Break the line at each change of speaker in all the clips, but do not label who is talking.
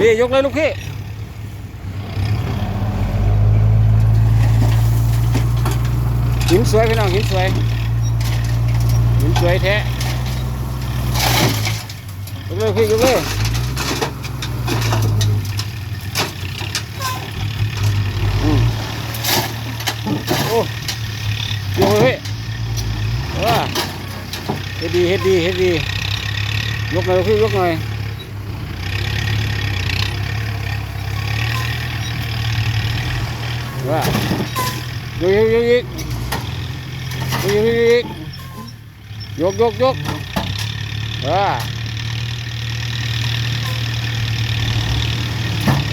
นี่ยกเลยลูกพี่หินสวยพี่น้องหินสวยหินสวยแท้ยกเลยพี่ยกเลยอืมโอ้ยกเลยพี่ว้าเฮ็ดดีเฮ็ดดีเฮ็ดดียกหน่อยลูกพี่ยกหน่อย ว่าโยกโยกโยกโยกโยกโยกโยกว่า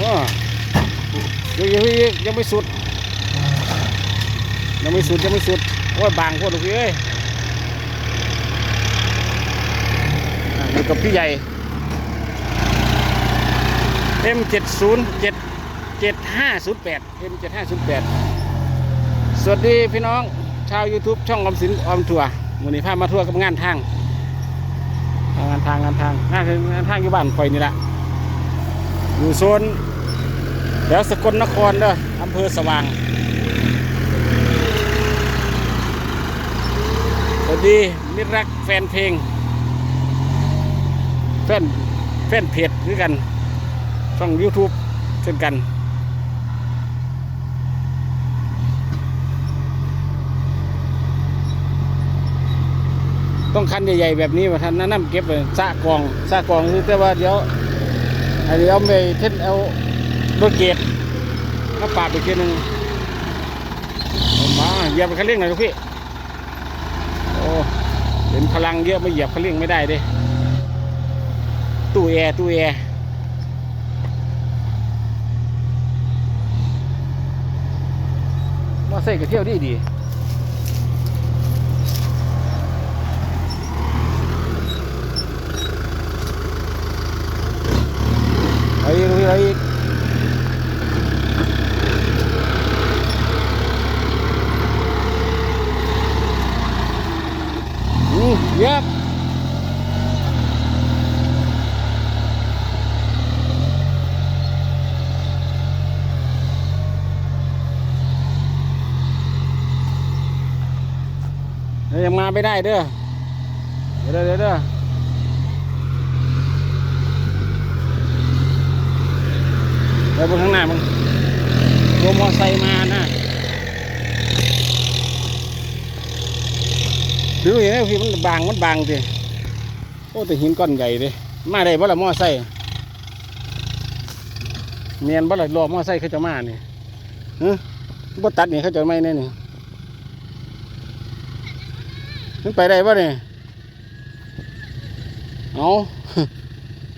ว่าโยกโยกโยกยังไม่สุด ยังไม่สุดยังไม่สุดโอ้ยบางพวกลูกเอ้ยอยู่กับพี่ใหญ่ M707 7508 M7508 สวัสดีพี่น้องชาว YouTube ช่องออมสินออมทัวร์มูลนิธิมาทัวร์กับงานทาง งานทางงานทางงานงานทางอยู่บ้านคอยนี่แหละอยู่โซนแถวสกลนครเด้ออำเภอสว่าง สวัสดีมิตรรักแฟนเพลง แฟนแฟนเพจด้วยกัน ช่อง YouTube เช่นกัน ต้องคันใหญ่ๆแบบนี้มาทันนั่นำเก็บเลยสะกองสะกองคือแต่ว่าเดี๋ยวเดี๋ยวไปเท่นเอารถเกตมาปาดไปทีหนึงมาเหยียบคันเร่งหน่อยพี่โอ้เห็นพลังเยอะไม่เหยียบคันเร่งไม่ได้เด้ตู้แอร์ตู้แอร์มาใส่กระเที่ยวดีดีไอ้ลุยไอ้อืมเย็บเดี๋ยวยังมา ไม่ได้เด้อ เดี๋ยวเดี๋ยวเด้อเดี๋ยวบนข้างหน้ามึงรถมอไซค์มานะดูอย่างนี้พี่มันบางมันบางสิโอ้แต่หินก้อนใหญ่เลยมาได้บ่ละมอไซค์เมียนบ่ละรอมอไซค์เขาจะมาเนี่ยฮะบ่ตัดนี่เขาจะไม่แน่นี่ มันไปได้ป่ะเนี่ยเอา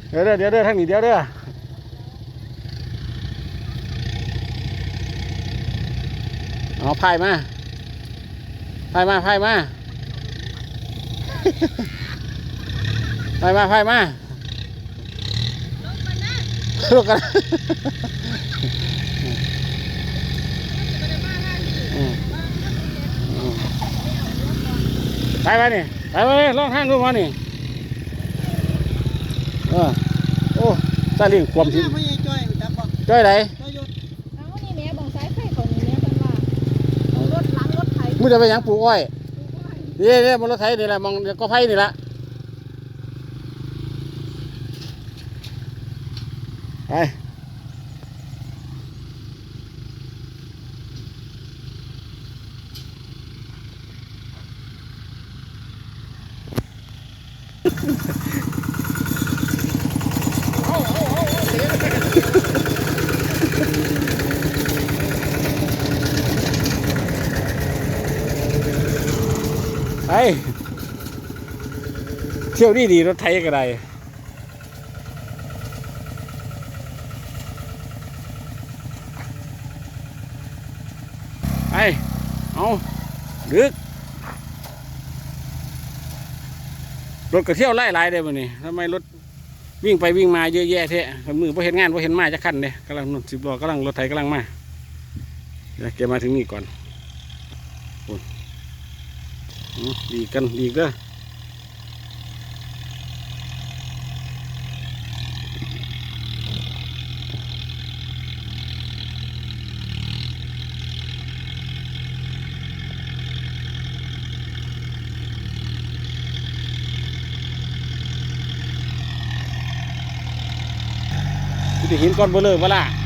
เดี๋ยวเด้อเดี๋ยวเด้อทางนี้เดี๋ยวเด้อเอาพายมาพายมาพายมาพายมาพายมาลูกกันอืมอืม ไปไปนี่ไปไปเลยลองทางดูมานี่เออโอ้ซาเลิงความ
ที่
ที่
พ่อใหญ่จ้อยจับบ่
จ้อยไหน
จ้อยยศ
เอานี่แม่บังสายไฟเขานี่แม่เป็นว่าเอารถหลังรถไถ
มึงจะไปหยังปลูกอ้อยนี่นี่บนรถไถนี่แหละมองเดี๋ยวก็ไฟนี่ละไป ไปเที่ยวนี่ดีรถไถก็ได้ไปเอาดึกรถก็เที่ยวไล่หลายเลยมันนี่ทำไมรถวิ่งไปวิ่งมาเยอะแยะเทะมือพอเห็นงานพอเห็นมาจะขั้นเลยกำลังนู่นสิบล้อกำลังรถไถกำลังมาเดี๋ยวแกมาถึงนี่ก่อนอ ดีกันดีก็จะเห็นก้อนเบลอเปล่า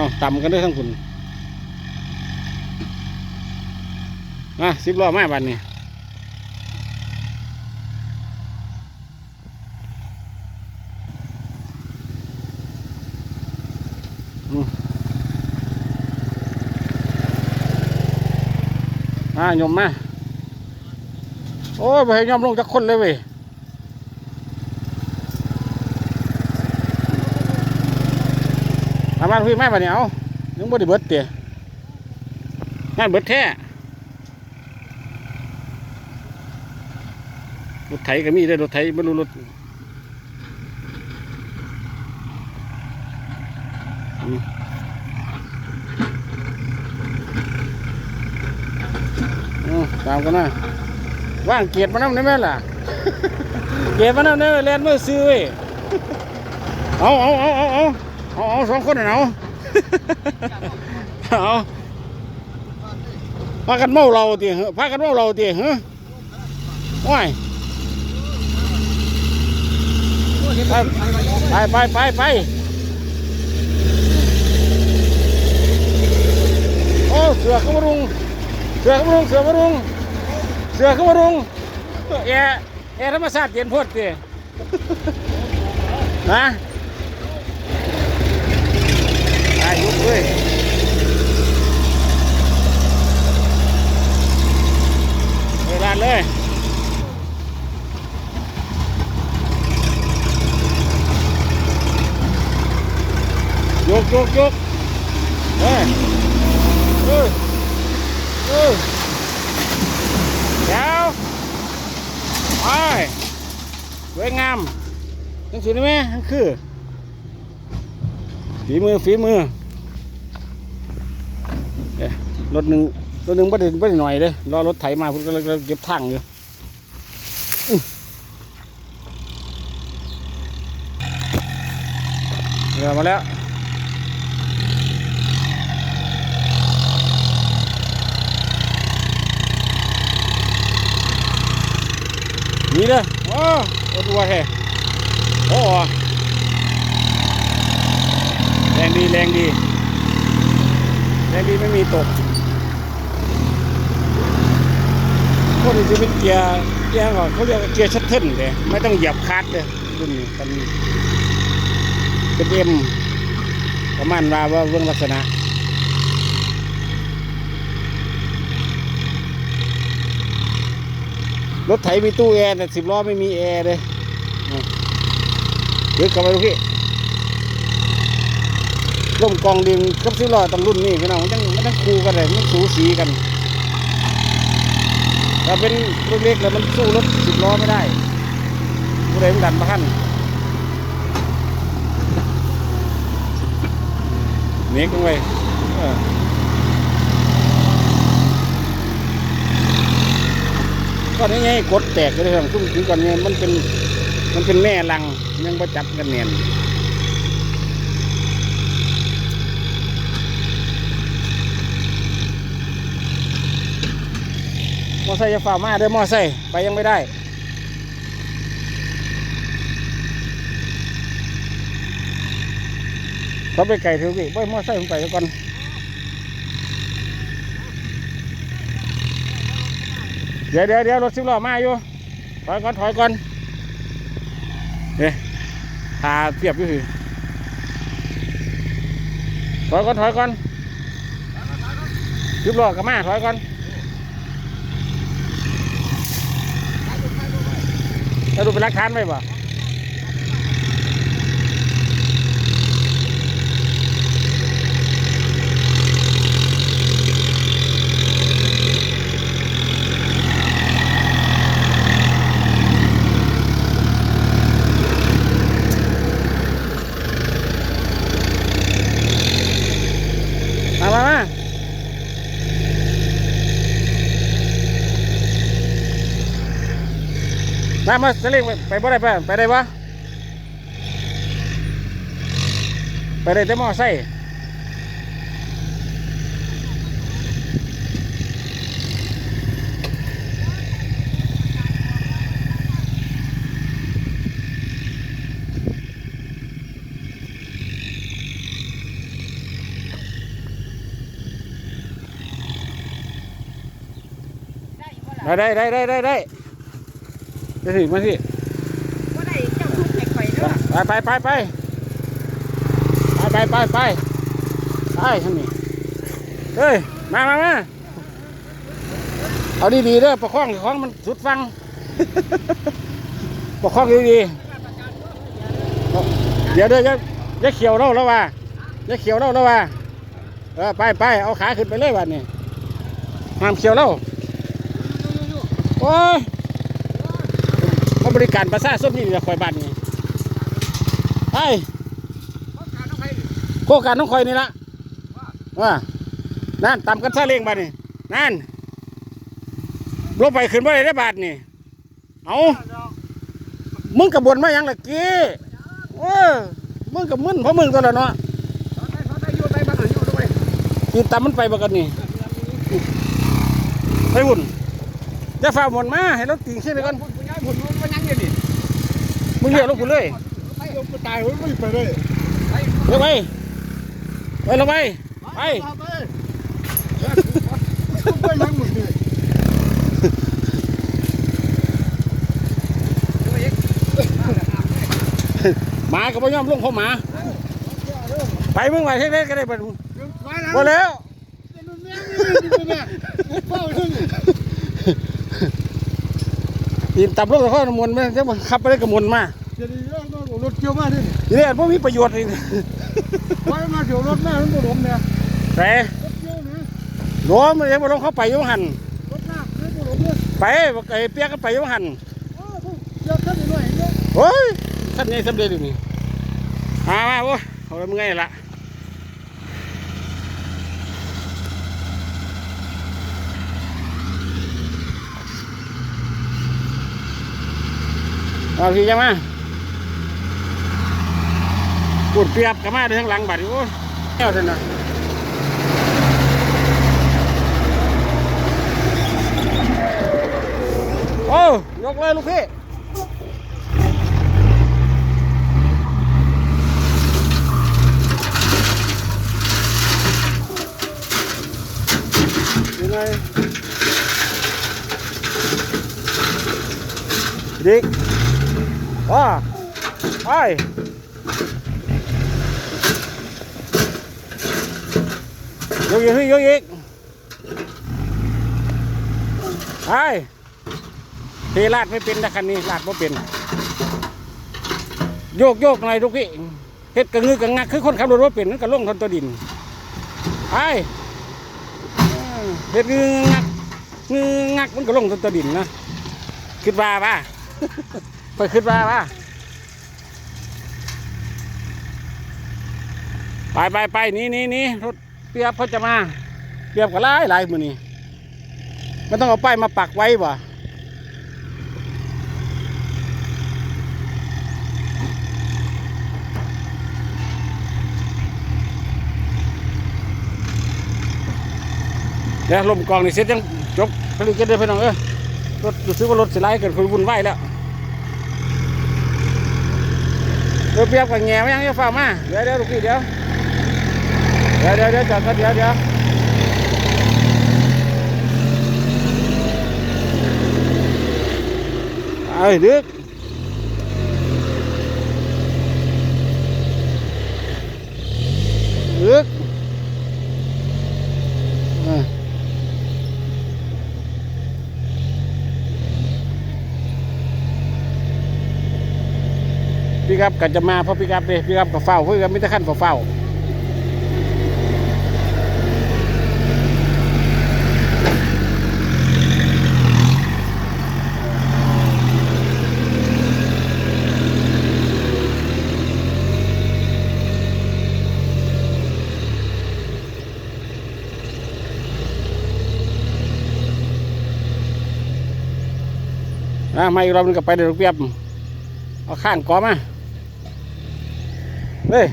อาต่ำกันด้วยทั้งคุณมาสิบล้อมาบันนี้อืมาโยมมา โอ้ยไปหยอมลงจากคนเลยเว้ย อามาพี่แม่ปะเนี่ยเอายังบ่ได้เบิดเตี๋ยงานเบิดแท้รถไถก็มีได้รถไถไม่รู้รถตามกันนะว่างเกียรติมานั่ได้ไหมล่ะ เกียรติมานั่ได้ไหมเล่นมือซื้อเว้ยเอาเอาเอาเอาเอา เอาเอาสองคนน่ะเอาเอาพากันเมาเราตีเหรอพากันเมาเราตีเหรอว้ายไปไปไปไปไปโอ้เสือเข้ามารุงเสือเข้ามารุงเสือมารุงเสือขมารุงแอแอธรรมชาติเย็นพดสินะอายุเลยเวลาเลยยกยกยกเฮ้ยเฮ้ยเฮ้ย เดี๋ยวไปสวยงามทั้งสุดนี่ไหมทั้ง คือ ฝีมือฝีมือเอ๊ะรถหนึ่งรถหนึ่งไม่ได้ไม่ได้หน่อยเลยรอรถไถมาผมก็เลยเก็บถังอยู่เรือมาแล้วนี่เด้อโอ้รถวัวแท้โอ้ รงดีแรงดีแรงดีไม่มีตกพวกนี้จะเป็นเกียร์เกียร์ก่อนเขาเรียกเกียร์ชัตเทิลเลยไม่ต้องเหยียบคลัดเลยรุ่นนี้เป็นเป็นเอ็มประมาณว่าว่าเรื่องลักษณะรถไถมีตู้แอร์แต่สิบล้อไม่มีแอร์เลยเดี๋ยวกลับไปดูพี่ ร่มกองดินกับสิล้อตำรุ่นนี่พี่น้องมันต้องมันต้องคูกันเลยมันสูสีกันถ้าเป็นรถเล็กแล้วมันสู้รถสิบล้อไม่ได้ผู้ใดมันดันมาขั้นเน็กลงไปก็นี่ไงกดแตกเลยครับทุ่มถึงก่อนเนี่ยมันเป็นมันเป็นแม่ลังยังประจับกันเนียน อไซค์จะฝ่ามาเด้อมอไซค์ไปยังไม่ได้เขาไปไก่เถอะพี่ไปมอไซค์ผมไปก่อนเดี๋ยวเดี๋ยวเดี๋ยวรถสิบล้อมาอยู่ถอยก่อนถอยก่อนเนี่ยพาเทียบอยู่สิถอยก่อนถอยก่อนสิบล้อกับมาถอยก่อน สรุปเป็นหลักฐานไว้บ่ มามาจะเร่งไปบ่ได้ป่ะไปได้ป่ะไปได้แต่มอไซค์ได้ได้ได้ได้ได้ ได้สิมาสิ
ว่าได้เจ้าทุกข์ให้ข่อยเด้อ
ไปไปไปไปไปไปไปไปไปทางนี้เฮ้ย มามามาเอาดีๆเด้อประคองประคองมันสุดฟัง ประคองดีๆเดี๋ยวเด้ออย่าอย่าเขียวเราแล้วว่าอย่าเขียวเราแล้วว่าเออไปไปเอาขาขึ้นไปเลยวันนี้ห้ามเขียวเราโอ้ยเขาบ ริการประชาชนนี่ละคอยบ้านนี่ไปโครงการน้องคอยนี่ละว่านั่นต่ำกันซาเล้งบ้านนี่นั่นลงไปขึ้นบ่ได้ได้บาทนี่เอามึงกับบนมายังล่ะกี้เออมึงกับมึนเพราะมึงตัวละเนาะกินตามมันไปบักันนี่ไปบุญจะฝ่าหมนมาให้รถติงขึ้นไปก่อน มึงเรียกรถกูเลย
ตายไม่ไปเลย
เร็วไปไปลงไปไป
ไปยังหมดเลย
หมาก็บ่ยอมลงเพราะหมา ไปมึงไปเฮ็ดๆก็ได้เบิด
ไปแล้ว
บ่แล้ว
เฝ้าขึ้ น
ตีนตับลงแล้วเขามวนมาจะมาขับไปได้กระมวลมา
จะดีแล้วรถเกี่ยวมาดิ
ทีนี้บ่มีประโยชน์เลย
ไปมาเกี่ยวรถแม่มันบ่ล้มเนี่ย
แต่
รถเกี่ยวนะ
หลวมมันยังบ่ลงเข้าไปอยู่หัน
รถหนักไม่บ่ล้มเลย
ไปบักไอ้เปียกก็ไปอยู่หัน
อ้าวเกี่ยวขึ้นหน่อยเนาะ
โอ้ยท่านนี้สำเร็จอยู่นี่มามาโอ้ยเอาละมึงไงล่ะ เอาสิจังมาปวดเปียบกับมาเด้างหลังบัดโอ้ยแก้วท่านน่ะโอ้ยกเลยลูกพี่ยังไงดิก ว้าไปยกอีกยกอีกไปเทลาดไม่เป็นนะคันนี้ลาดไม่เป็น โยกโยกหน่อยลูกพี่เฮ็ดกระงือกระงักคือคนขับรถว่าเป็นนั่นก็ลงทนตัวดินไปเฮ็ดงืองักงืองักมันก็ลงต้นตะดินนะคิดว่าป่ะ ไปคิดว่าป่ะไปไปไปนี่นี่นี่รถเปียบเขาจะมาเปียบก็หลายหลายมือนี่มันต้องเอาป้ายมาปักไว้บ่เดี๋ยวลมกองนี่เสร็จยังจบผลิตกันเด้อพี่น้องเอ้ยรถรู้สึกว่ารถสิไล่เกิดคนวุ่นวายแล้ว เดี๋ยวเปียบกับแง่ไม่ยังจะฝ่ามาเดี๋ยวเดี๋ยวลูกพี่เดี๋ยวเดี๋ยวเดี๋ยวเดี๋ยวจอดก่อนเดี๋ยวเดี๋ยวเอ้ยดึก พี่ครับก็จะมาเพราะพี่ครับเลยพี่ครับก็เฝ้าเพี่ครับไม่ได้ขั้นเฝ้าอะมาอีกรอบนึงก็ไปเดี๋ยวเปียบเอาข้างก่อมา เฮ้ย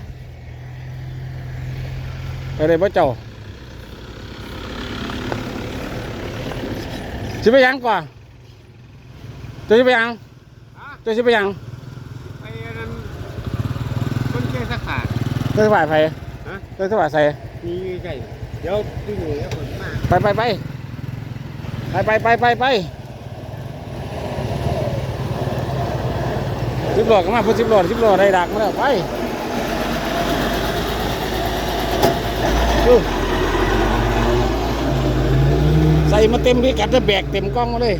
ไปเลยพ่อเจ้าจะไปยังกว่าจะไปยังจะไปยัง
ไปนั้นคนเชื่สัขา
เชื่สบายไปเชื่สบายใส่
มีใส่เดี๋ยวพี่หนุ่ยแล้วผมมา
ไปไปไปไปไปไปไปสิบหลอดก็มาพูดสิบหลอดสิบหลอดได้ดักมาแล้วไป ใส่มาเต็มพิกัดจะแบกเต็มกล้องมาเลย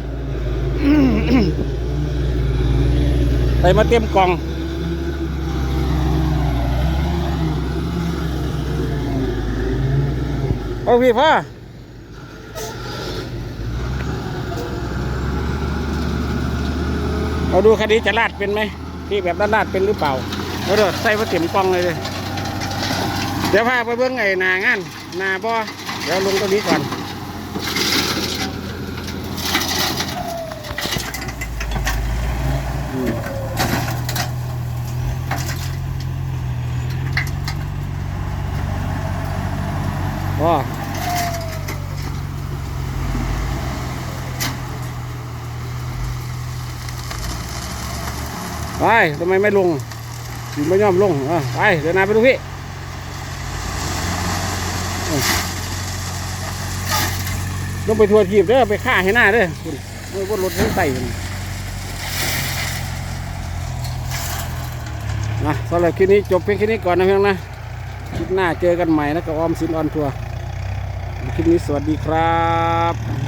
ใส่มาเต็มกล่องโอ้พี่พ่อเราดูคดีจะลาดเป็นไหมที่แบบลาดเป็นหรือเปล่าเราเดี๋ยวใส่มาเต็มกล่องเลยเลย เดี๋ยวพาไปเบิ้องไอ้หนางานนาบ่เดี๋ยวลงตรงนี้ก่อนว้าไปทำไมไม่ลงถึงไม่ยอมลงอะไปเดินหน้าไปดูพี่เออ ลงไปทัวร์ทีบเด้อไปฆ่าให้หน้าเด้อคุณไม่ว่ารถทั้งไต่คุณนะสำหรับคลิปนี้จบเพียงแค่นี้ก่อนนะเพียงนะคลิปหน้าเจอกันใหม่นะกับออมสินออนทัวร์คลิปนี้สวัสดีครับ